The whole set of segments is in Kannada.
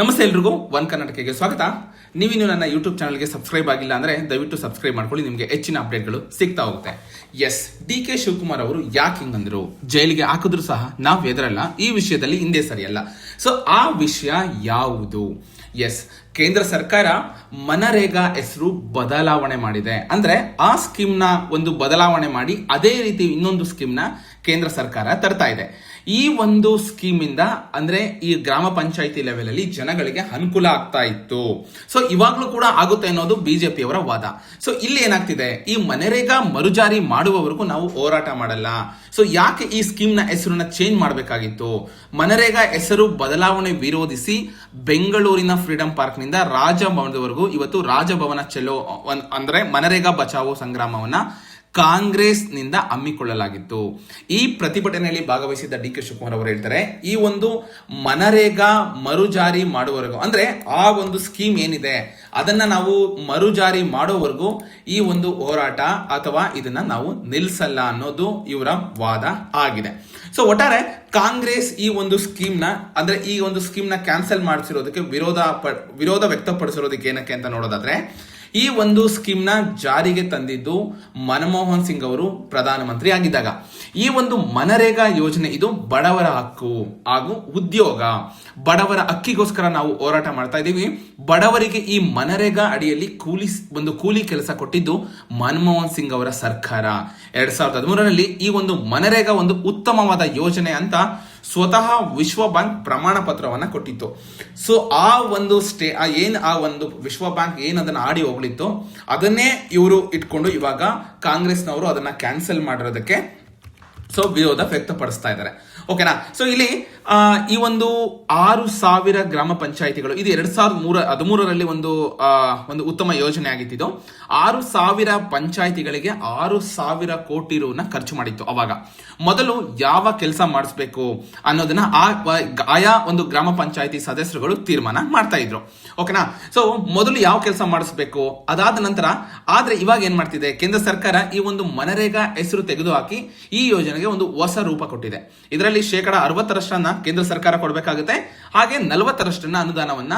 ನಮಸ್ತೆ ಎಲ್ರಿಗೂ, ಒನ್ ಕರ್ನಾಟಕಕ್ಕೆ ಸ್ವಾಗತ. ನೀವಿನ್ನು ನನ್ನ ಯೂಟ್ಯೂಬ್ ಚಾನಲ್ಗೆ ಸಬ್ಸ್ಕ್ರೈಬ್ ಆಗಿಲ್ಲ ಅಂದ್ರೆ ದಯವಿಟ್ಟು ಸಬ್ಸ್ಕ್ರೈಬ್ ಮಾಡ್ಕೊಳ್ಳಿ, ನಿಮಗೆ ಹೆಚ್ಚಿನ ಅಪ್ಡೇಟ್ಗಳು ಸಿಗ್ತಾ ಹೋಗುತ್ತೆ. ಎಸ್ ಡಿ ಕೆ ಶಿವಕುಮಾರ್ ಅವರು ಯಾಕೆ ಹಿಂಗಂದ್ರು? ಜೈಲಿಗೆ ಹಾಕಿದ್ರು ಸಹ ನಾವು ಎದುರಲ್ಲ, ಈ ವಿಷಯದಲ್ಲಿ ಹಿಂದೆ ಸರಿಯಲ್ಲ. ಸೊ ಆ ವಿಷಯ ಯಾವುದು? ಎಸ್ ಕೇಂದ್ರ ಸರ್ಕಾರ ಮನರೇಗಾ ಹೆಸರು ಬದಲಾವಣೆ ಮಾಡಿದೆ. ಅಂದ್ರೆ ಆ ಸ್ಕೀಮ್ನ ಒಂದು ಬದಲಾವಣೆ ಮಾಡಿ, ಅದೇ ರೀತಿ ಇನ್ನೊಂದು ಸ್ಕೀಮ್ನ ಕೇಂದ್ರ ಸರ್ಕಾರ ತರ್ತಾ ಇದೆ. ಈ ಒಂದು ಸ್ಕೀಮ್ ಇಂದ ಅಂದ್ರೆ ಈ ಗ್ರಾಮ ಪಂಚಾಯತಿ ಲೆವೆಲ್ ಅಲ್ಲಿ ಜನಗಳಿಗೆ ಅನುಕೂಲ ಆಗ್ತಾ ಇತ್ತು. ಸೊ ಇವಾಗ್ಲೂ ಕೂಡ ಆಗುತ್ತೆ ಅನ್ನೋದು ಬಿಜೆಪಿಯವರ ವಾದ. ಸೊ ಇಲ್ಲಿ ಏನಾಗ್ತಿದೆ? ಈ ಮನರೇಗಾ ಮರುಜಾರಿ ಮಾಡುವವರೆಗೂ ನಾವು ಹೋರಾಟ ಮಾಡಲ್ಲ. ಸೊ ಯಾಕೆ ಈ ಸ್ಕೀಮ್ನ ಹೆಸರನ್ನ ಚೇಂಜ್ ಮಾಡಬೇಕಾಗಿತ್ತು? ಮನರೇಗಾ ಹೆಸರು ಬದಲಾವಣೆ ವಿರೋಧಿಸಿ ಬೆಂಗಳೂರಿನ ಫ್ರೀಡಂ ಪಾರ್ಕ್ನಿಂದ ರಾಜಭವನದವರೆಗೂ ಇವತ್ತು ರಾಜಭವನ ಚೆಲೋ, ಅಂದ್ರೆ ಮನರೇಗಾ ಬಚಾವೋ ಸಂಗ್ರಾಮವನ್ನ ಕಾಂಗ್ರೆಸ್ನಿಂದ ಹಮ್ಮಿಕೊಳ್ಳಲಾಗಿತ್ತು. ಈ ಪ್ರತಿಭಟನೆಯಲ್ಲಿ ಭಾಗವಹಿಸಿದ್ದ ಡಿ ಕೆ ಶಿವಕುಮಾರ್ ಅವರು ಹೇಳ್ತಾರೆ, ಈ ಒಂದು ಮನರೇಗಾ ಮರುಜಾರಿ ಮಾಡುವವರೆಗೂ, ಅಂದ್ರೆ ಆ ಒಂದು ಸ್ಕೀಮ್ ಏನಿದೆ, ಅದನ್ನ ನಾವು ಮರುಜಾರಿ ಮಾಡೋವರೆಗೂ ಈ ಒಂದು ಹೋರಾಟ ಅಥವಾ ಇದನ್ನ ನಾವು ನಿಲ್ಲಿಸಲ್ಲ ಅನ್ನೋದು ಇವರ ವಾದ ಆಗಿದೆ. ಸೊ ಒಟ್ಟಾರೆ ಕಾಂಗ್ರೆಸ್ ಈ ಒಂದು ಸ್ಕೀಮ್ನ, ಅಂದ್ರೆ ಈ ಒಂದು ಸ್ಕೀಮ್ನ ಕ್ಯಾನ್ಸಲ್ ಮಾಡಿಸಿರೋದಕ್ಕೆ ವಿರೋಧ ವಿರೋಧ ವ್ಯಕ್ತಪಡಿಸಿರೋದಕ್ಕೆ ಏನಕ್ಕೆ ಅಂತ ನೋಡೋದಾದ್ರೆ ಈ ಒಂದು ಸ್ಕೀಮ್ನ ಜಾರಿಗೆ ತಂದಿದ್ದು ಮನಮೋಹನ್ ಸಿಂಗ್ ಅವರು ಪ್ರಧಾನಮಂತ್ರಿ ಆಗಿದ್ದಾಗ. ಈ ಒಂದು ಮನರೇಗಾ ಯೋಜನೆ ಇದು ಬಡವರ ಹಕ್ಕು ಹಾಗೂ ಉದ್ಯೋಗ. ಬಡವರ ಅಕ್ಕಿಗೋಸ್ಕರ ನಾವು ಹೋರಾಟ ಮಾಡ್ತಾ ಇದ್ದೀವಿ. ಬಡವರಿಗೆ ಈ ಮನರೇಗಾ ಅಡಿಯಲ್ಲಿ ಕೂಲಿ ಒಂದು ಕೂಲಿ ಕೆಲಸ ಕೊಟ್ಟಿದ್ದು ಮನಮೋಹನ್ ಸಿಂಗ್ ಅವರ ಸರ್ಕಾರ. ಎರಡ್ ಸಾವಿರದ ಹದಿಮೂರರಲ್ಲಿ ಈ ಒಂದು ಮನರೇಗಾ ಒಂದು ಉತ್ತಮವಾದ ಯೋಜನೆ ಅಂತ ಸ್ವತಃ ವಿಶ್ವ ಬ್ಯಾಂಕ್ ಪ್ರಮಾಣ ಪತ್ರವನ್ನ ಕೊಟ್ಟಿತ್ತು. ಸೊ ಆ ಒಂದು ಸ್ಟೇ, ಆ ಏನ್, ಆ ಒಂದು ವಿಶ್ವ ಬ್ಯಾಂಕ್ ಏನು ಅದನ್ನ ಆಡಿ ಹೋಗ್ಲಿತ್ತು, ಅದನ್ನೇ ಇವರು ಇಟ್ಕೊಂಡು ಇವಾಗ ಕಾಂಗ್ರೆಸ್ನವರು ಅದನ್ನ ಕ್ಯಾನ್ಸಲ್ ಮಾಡಿರೋದಕ್ಕೆ ಸೊ ವಿರೋಧ ವ್ಯಕ್ತಪಡಿಸ್ತಾ ಇದ್ದಾರೆ. ಓಕೆನಾ ಸೊ ಇಲ್ಲಿ ಈ ಒಂದು ಆರು ಸಾವಿರ ಗ್ರಾಮ ಪಂಚಾಯಿತಿಗಳು, ಇದು ಎರಡ್ ಸಾವಿರದ ಮೂರ, ಹದಿಮೂರರಲ್ಲಿ ಒಂದು ಒಂದು ಉತ್ತಮ ಯೋಜನೆ ಆಗಿತ್ತಿದ್ದು ಆರು ಸಾವಿರ ಪಂಚಾಯಿತಿಗಳಿಗೆ ಆರು ಸಾವಿರ ಕೋಟಿ ರೂನ ಖರ್ಚು ಮಾಡಿತ್ತು ಅವಾಗ. ಮೊದಲು ಯಾವ ಕೆಲಸ ಮಾಡಿಸ್ಬೇಕು ಅನ್ನೋದನ್ನ ಆ ಆಯಾ ಒಂದು ಗ್ರಾಮ ಪಂಚಾಯಿತಿ ಸದಸ್ಯರುಗಳು ತೀರ್ಮಾನ ಮಾಡ್ತಾ ಇದ್ರು. ಓಕೆನಾ ಸೊ ಮೊದಲು ಯಾವ ಕೆಲಸ ಮಾಡಿಸ್ಬೇಕು? ಅದಾದ ನಂತರ, ಆದ್ರೆ ಇವಾಗ ಏನ್ ಮಾಡ್ತಿದೆ? ಕೇಂದ್ರ ಸರ್ಕಾರ ಈ ಒಂದು ಮನರೇಗಾ ಹೆಸರು ತೆಗೆದುಹಾಕಿ ಈ ಯೋಜನೆಗೆ ಒಂದು ಹೊಸ ರೂಪ ಕೊಟ್ಟಿದೆ. ಇದರಲ್ಲಿ ಶೇಕಡ ಅರವತ್ತರಷ್ಟನ್ನ ಕೇಂದ್ರ ಸರ್ಕಾರ ಕೊಡಬೇಕಾಗುತ್ತೆ. ಹಾಗೆ ನಲವತ್ತರಷ್ಟನ್ನ ಅನುದಾನವನ್ನ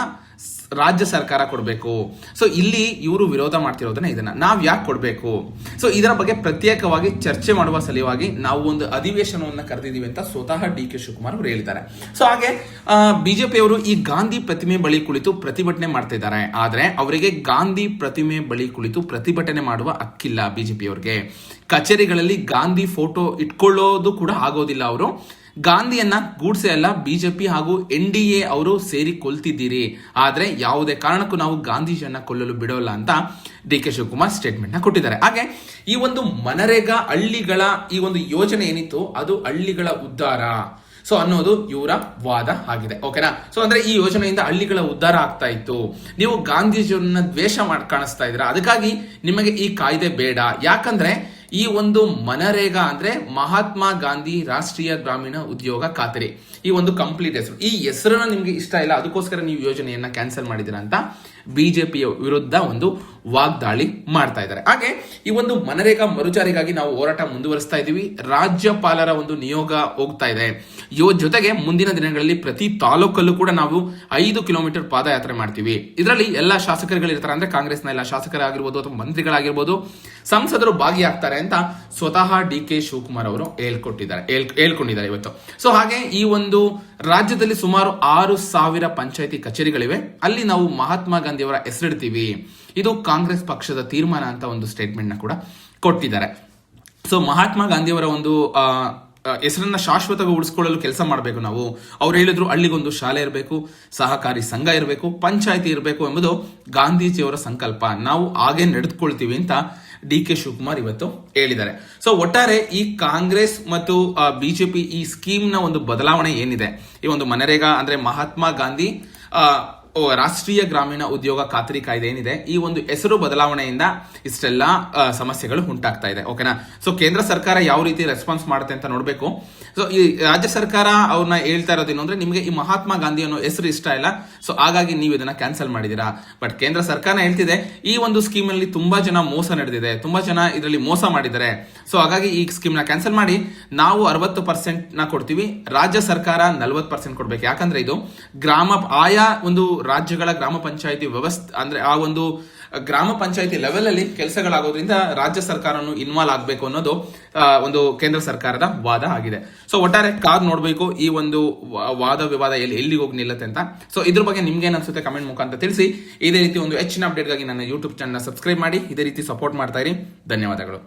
ರಾಜ್ಯ ಸರ್ಕಾರ ಕೊಡಬೇಕು. ಸೊ ಇಲ್ಲಿ ಇವರು ವಿರೋಧ ಮಾಡ್ತಿರೋದನ್ನ ಇದನ್ನ. ನಾವ್ ಯಾಕೆ ಕೊಡಬೇಕು? ಸೊ ಇದರ ಬಗ್ಗೆ ಪ್ರತ್ಯೇಕವಾಗಿ ಚರ್ಚೆ ಮಾಡುವ ಸಲುವಾಗಿ ನಾವು ಒಂದು ಅಧಿವೇಶನವನ್ನ ಕರೆದಿದ್ದೀವಿ ಅಂತ ಸ್ವತಃ ಡಿ ಕೆ ಶಿವಕುಮಾರ್ ಅವರು ಹೇಳಿದ್ದಾರೆ. ಸೊ ಹಾಗೆ ಬಿಜೆಪಿಯವರು ಈ ಗಾಂಧಿ ಪ್ರತಿಮೆ ಬಳಿ ಕುಳಿತು ಪ್ರತಿಭಟನೆ ಮಾಡ್ತಾ ಇದ್ದಾರೆ. ಆದ್ರೆ ಅವರಿಗೆ ಗಾಂಧಿ ಪ್ರತಿಮೆ ಬಳಿ ಕುಳಿತು ಪ್ರತಿಭಟನೆ ಮಾಡುವ ಹಕ್ಕಿಲ್ಲ ಬಿಜೆಪಿಯವರಿಗೆ ಕಚೇರಿಗಳಲ್ಲಿ ಗಾಂಧಿ ಫೋಟೋ ಇಟ್ಕೊಳ್ಳೋದು ಕೂಡ ಆಗೋದಿಲ್ಲ ಅವರು. ಗಾಂಧಿಯನ್ನ ಗೂಡ್ಸೆ ಅಲ್ಲ ಬಿಜೆಪಿ ಹಾಗೂ ಎನ್ ಡಿ ಎ ಅವರು ಸೇರಿ ಕೊಲ್ತಿದ್ದೀರಿ. ಆದ್ರೆ ಯಾವುದೇ ಕಾರಣಕ್ಕೂ ನಾವು ಗಾಂಧೀಜಿಯನ್ನ ಕೊಲ್ಲಲು ಬಿಡೋಲ್ಲ ಅಂತ ಡಿ ಕೆ ಶಿವಕುಮಾರ್ ಸ್ಟೇಟ್ಮೆಂಟ್ನ ಕೊಟ್ಟಿದ್ದಾರೆ. ಹಾಗೆ ಈ ಒಂದು ಮನರೇಗಾ ಹಳ್ಳಿಗಳ ಈ ಒಂದು ಯೋಜನೆ ಏನಿತ್ತು, ಅದು ಹಳ್ಳಿಗಳ ಉದ್ಧಾರ. ಸೊ ಅನ್ನೋದು ಇವರ ವಾದ ಆಗಿದೆ. ಓಕೆನಾ ಸೊ ಅಂದ್ರೆ ಈ ಯೋಜನೆಯಿಂದ ಹಳ್ಳಿಗಳ ಉದ್ಧಾರ ಆಗ್ತಾ ಇತ್ತು. ನೀವು ಗಾಂಧೀಜಿಯವ್ರನ್ನ ದ್ವೇಷ ಮಾಡಿ ಕಾಣಿಸ್ತಾ ಇದ್ರ ಅದಕ್ಕಾಗಿ ನಿಮಗೆ ಈ ಕಾಯ್ದೆ ಬೇಡ. ಯಾಕಂದ್ರೆ ಈ ಒಂದು ಮನರೇಗಾ ಅಂದ್ರೆ ಮಹಾತ್ಮ ಗಾಂಧಿ ರಾಷ್ಟ್ರೀಯ ಗ್ರಾಮೀಣ ಉದ್ಯೋಗ ಖಾತರಿ. ಈ ಒಂದು ಕಂಪ್ಲೀಟ್ ಹೆಸರು. ಈ ಹೆಸರನ್ನ ನಿಮ್ಗೆ ಇಷ್ಟ ಇಲ್ಲ, ಅದಕ್ಕೋಸ್ಕರ ನೀವು ಯೋಜನೆಯನ್ನ ಕ್ಯಾನ್ಸಲ್ ಮಾಡಿದಿರ ಅಂತ ಬಿಜೆಪಿಯ ವಿರುದ್ಧ ಒಂದು ವಾಗ್ದಾಳಿ ಮಾಡ್ತಾ ಇದ್ದಾರೆ. ಹಾಗೆ ಈ ಒಂದು ಮನರೇಗಾ ಮರುಜಾರಿಗಾಗಿ ನಾವು ಹೋರಾಟ ಮುಂದುವರಿಸ್ತಾ ಇದ್ದೀವಿ. ರಾಜ್ಯಪಾಲರ ಒಂದು ನಿಯೋಗ ಹೋಗ್ತಾ ಇದೆ. ಯೋ ಜೊತೆಗೆ ಮುಂದಿನ ದಿನಗಳಲ್ಲಿ ಪ್ರತಿ ತಾಲೂಕಲ್ಲೂ ಕೂಡ ನಾವು ಐದು ಕಿಲೋಮೀಟರ್ ಪಾದಯಾತ್ರೆ ಮಾಡ್ತೀವಿ. ಇದರಲ್ಲಿ ಎಲ್ಲಾ ಶಾಸಕರುಗಳು ಇರ್ತಾರೆ. ಅಂದ್ರೆ ಕಾಂಗ್ರೆಸ್ನ ಎಲ್ಲ ಶಾಸಕರಾಗಿರ್ಬೋದು ಅಥವಾ ಮಂತ್ರಿಗಳಾಗಿರ್ಬೋದು. ಸಂಸದರು ಭಾಗಿಯಾಗ್ತಾರೆ ಅಂತ ಸ್ವತಃ ಡಿ ಕೆ ಶಿವಕುಮಾರ್ ಅವರು ಹೇಳ್ಕೊಟ್ಟಿದ್ದಾರೆ. ಹೇಳ್- ಹೇಳ್ಕೊಂಡಿದ್ದಾರೆ ಇವತ್ತು. ಸೊ ಹಾಗೆ ಈ ಒಂದು ರಾಜ್ಯದಲ್ಲಿ ಸುಮಾರು ಆರು ಸಾವಿರ ಪಂಚಾಯತಿ ಕಚೇರಿಗಳಿವೆ. ಅಲ್ಲಿ ನಾವು ಮಹಾತ್ಮ ಗಾಂಧಿ ಅವರ ಹೆಸರಿಡ್ತೀವಿ. ಇದು ಕಾಂಗ್ರೆಸ್ ಪಕ್ಷದ ತೀರ್ಮಾನ ಅಂತ ಒಂದು ಸ್ಟೇಟ್ಮೆಂಟ್ನ ಕೂಡ ಕೊಟ್ಟಿದ್ದಾರೆ. ಸೊ ಮಹಾತ್ಮ ಗಾಂಧಿಯವರ ಒಂದು ಹೆಸರನ್ನ ಶಾಶ್ವತವಾಗಿ ಉಳಿಸ್ಕೊಳ್ಳಲು ಕೆಲಸ ಮಾಡಬೇಕು ನಾವು. ಅವ್ರು ಹೇಳಿದ್ರು ಹಳ್ಳಿಗೊಂದು ಶಾಲೆ ಇರಬೇಕು, ಸಹಕಾರಿ ಸಂಘ ಇರಬೇಕು, ಪಂಚಾಯತಿ ಇರಬೇಕು ಎಂಬುದು ಗಾಂಧೀಜಿಯವರ ಸಂಕಲ್ಪ. ನಾವು ಹಾಗೆ ನಡೆದುಕೊಳ್ತೀವಿ ಅಂತ ಡಿ ಕೆ ಶಿವಕುಮಾರ್ ಇವತ್ತು ಹೇಳಿದ್ದಾರೆ. ಸೊ ಒಟ್ಟಾರೆ ಈ ಕಾಂಗ್ರೆಸ್ ಮತ್ತು ಬಿಜೆಪಿ ಈ ಸ್ಕೀಮ್ನ ಒಂದು ಬದಲಾವಣೆ ಏನಿದೆ? ಈ ಒಂದು ಮನರೇಗಾ ಅಂದ್ರೆ ಮಹಾತ್ಮ ಗಾಂಧಿ ರಾಷ್ಟ್ರೀಯ ಗ್ರಾಮೀಣ ಉದ್ಯೋಗ ಖಾತ್ರಿ ಕಾಯ್ದೆ ಏನಿದೆ? ಈ ಒಂದು ಹೆಸರು ಬದಲಾವಣೆಯಿಂದ ಇಷ್ಟೆಲ್ಲ ಸಮಸ್ಯೆಗಳು ಉಂಟಾಗ್ತಾ ಇದೆ. ಓಕೆನಾ ಸೊ ಕೇಂದ್ರ ಸರ್ಕಾರ ಯಾವ ರೀತಿ ರೆಸ್ಪಾನ್ಸ್ ಮಾಡುತ್ತೆ ಅಂತ ನೋಡಬೇಕು. ಸೊ ಈ ರಾಜ್ಯ ಸರ್ಕಾರ ಅವ್ರನ್ನ ಹೇಳ್ತಾ ಇರೋದೇನು ಅಂದ್ರೆ, ನಿಮಗೆ ಈ ಮಹಾತ್ಮ ಗಾಂಧಿ ಅನ್ನೋ ಹೆಸರು ಇಷ್ಟ ಇಲ್ಲ. ಸೊ ಹಾಗಾಗಿ ನೀವು ಇದನ್ನ ಕ್ಯಾನ್ಸಲ್ ಮಾಡಿದೀರಾ ಬಟ್ ಕೇಂದ್ರ ಸರ್ಕಾರ ಹೇಳ್ತಿದೆ, ಈ ಒಂದು ಸ್ಕೀಮ್ ಅಲ್ಲಿ ತುಂಬಾ ಜನ ಮೋಸ ನಡೆದಿದೆ. ತುಂಬಾ ಜನ ಇದರಲ್ಲಿ ಮೋಸ ಮಾಡಿದ್ದಾರೆ. ಸೊ ಹಾಗಾಗಿ ಈ ಸ್ಕೀಮ್ನ ಕ್ಯಾನ್ಸಲ್ ಮಾಡಿ, ನಾವು ಅರವತ್ತು ಪರ್ಸೆಂಟ್ನ ಕೊಡ್ತೀವಿ. ರಾಜ್ಯ ಸರ್ಕಾರ ನಲ್ವತ್ತು ಪರ್ಸೆಂಟ್ ಕೊಡ್ಬೇಕು. ಯಾಕಂದ್ರೆ ಇದು ಗ್ರಾಮ, ಆಯಾ ಒಂದು ರಾಜ್ಯಗಳ ಗ್ರಾಮ ಪಂಚಾಯಿತಿ ವ್ಯವಸ್ಥೆ, ಅಂದ್ರೆ ಆ ಒಂದು ಗ್ರಾಮ ಪಂಚಾಯಿತಿ ಲೆವೆಲ್ ಅಲ್ಲಿ ಕೆಲಸಗಳಾಗೋದ್ರಿಂದ ರಾಜ್ಯ ಸರ್ಕಾರನು ಇನ್ವಾಲ್ವ್ ಆಗಬೇಕು ಅನ್ನೋದು ಒಂದು ಕೇಂದ್ರ ಸರ್ಕಾರದ ವಾದ ಆಗಿದೆ. ಸೊ ಒಟ್ಟಾರೆ ಕಾರ್ ನೋಡಬೇಕು, ಈ ಒಂದು ವಾದ ವಿವಾದ ಎಲ್ಲಿ, ಎಲ್ಲಿಗೆ ಹೋಗಿ ನಿಲ್ಲತ್ತೆ ಅಂತ. ಸೊ ಇದ್ರ ಬಗ್ಗೆ ನಿಮ್ಗೆ ಏನ್ ಅನ್ಸುತ್ತೆ ಕಮೆಂಟ್ ಮುಖಾಂತರ ತಿಳಿಸಿ. ಇದೇ ರೀತಿ ಒಂದು ಹೆಚ್ಚಿನ ಅಪ್ಡೇಟ್ಗಾಗಿ ನನ್ನ ಯೂಟ್ಯೂಬ್ ಚಾನಲ್ ಸಬ್ಸ್ಕ್ರೈಬ್ ಮಾಡಿ. ಇದೇ ರೀತಿ ಸಪೋರ್ಟ್ ಮಾಡ್ತಾ ಇರಿ. ಧನ್ಯವಾದಗಳು.